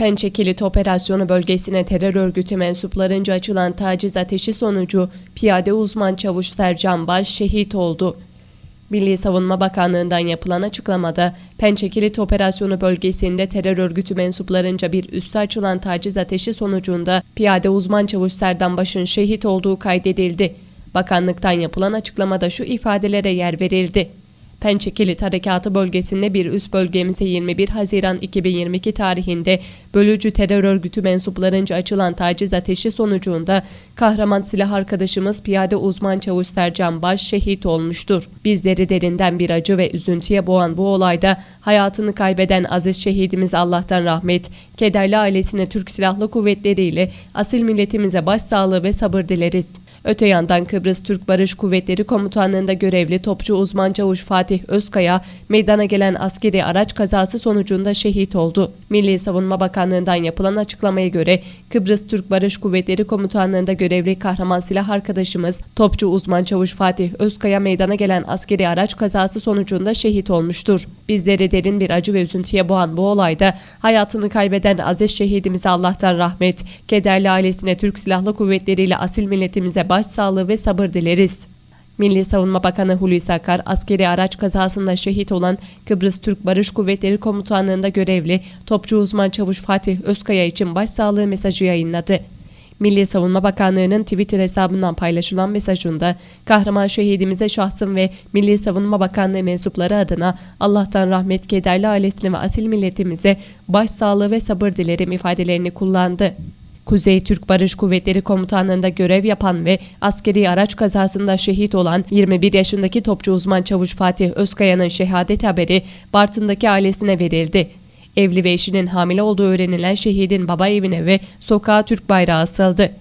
Pençe Kilit Operasyonu bölgesine terör örgütü mensuplarınca açılan taciz ateşi sonucu piyade uzman çavuş Sercan Baş şehit oldu. Milli Savunma Bakanlığı'ndan yapılan açıklamada Pençe Kilit Operasyonu bölgesinde terör örgütü mensuplarınca bir üsse açılan taciz ateşi sonucunda piyade uzman çavuş Serdan Baş'ın şehit olduğu kaydedildi. Bakanlıktan yapılan açıklamada şu ifadelere yer verildi. Pençe Kilit Harekatı bölgesinde bir üst bölgemize 21 Haziran 2022 tarihinde bölücü terör örgütü mensuplarınca açılan taciz ateşi sonucunda kahraman silah arkadaşımız piyade uzman çavuş Sercan Baş şehit olmuştur. Bizleri derinden bir acı ve üzüntüye boğan bu olayda hayatını kaybeden aziz şehidimiz Allah'tan rahmet, kederli ailesine Türk Silahlı Kuvvetleri ile asil milletimize başsağlığı ve sabır dileriz. Öte yandan Kıbrıs Türk Barış Kuvvetleri Komutanlığı'nda görevli topçu uzman çavuş Fatih Özkaya, meydana gelen askeri araç kazası sonucunda şehit oldu. Milli Savunma Bakanlığı'ndan yapılan açıklamaya göre Kıbrıs Türk Barış Kuvvetleri Komutanlığı'nda görevli kahraman silah arkadaşımız topçu uzman çavuş Fatih Özkaya meydana gelen askeri araç kazası sonucunda şehit olmuştur. Bizleri derin bir acı ve üzüntüye boğan bu olayda hayatını kaybeden aziz şehidimize Allah'tan rahmet, kederli ailesine Türk Silahlı Kuvvetleri ile asil milletimize başsağlığı ve sabır dileriz. Milli Savunma Bakanı Hulusi Akar, askeri araç kazasında şehit olan Kıbrıs Türk Barış Kuvvetleri Komutanlığı'nda görevli topçu uzman çavuş Fatih Özkaya için başsağlığı mesajı yayınladı. Milli Savunma Bakanlığı'nın Twitter hesabından paylaşılan mesajında kahraman şehidimize şahsım ve Milli Savunma Bakanlığı mensupları adına Allah'tan rahmet kederli ailesine ve asil milletimize başsağlığı ve sabır dilerim ifadelerini kullandı. Kuzey Türk Barış Kuvvetleri Komutanlığı'nda görev yapan ve askeri araç kazasında şehit olan 21 yaşındaki topçu uzman çavuş Fatih Özkaya'nın şehadet haberi Bartın'daki ailesine verildi. Evli ve eşinin hamile olduğu öğrenilen şehidin baba evine ve sokağa Türk bayrağı asıldı.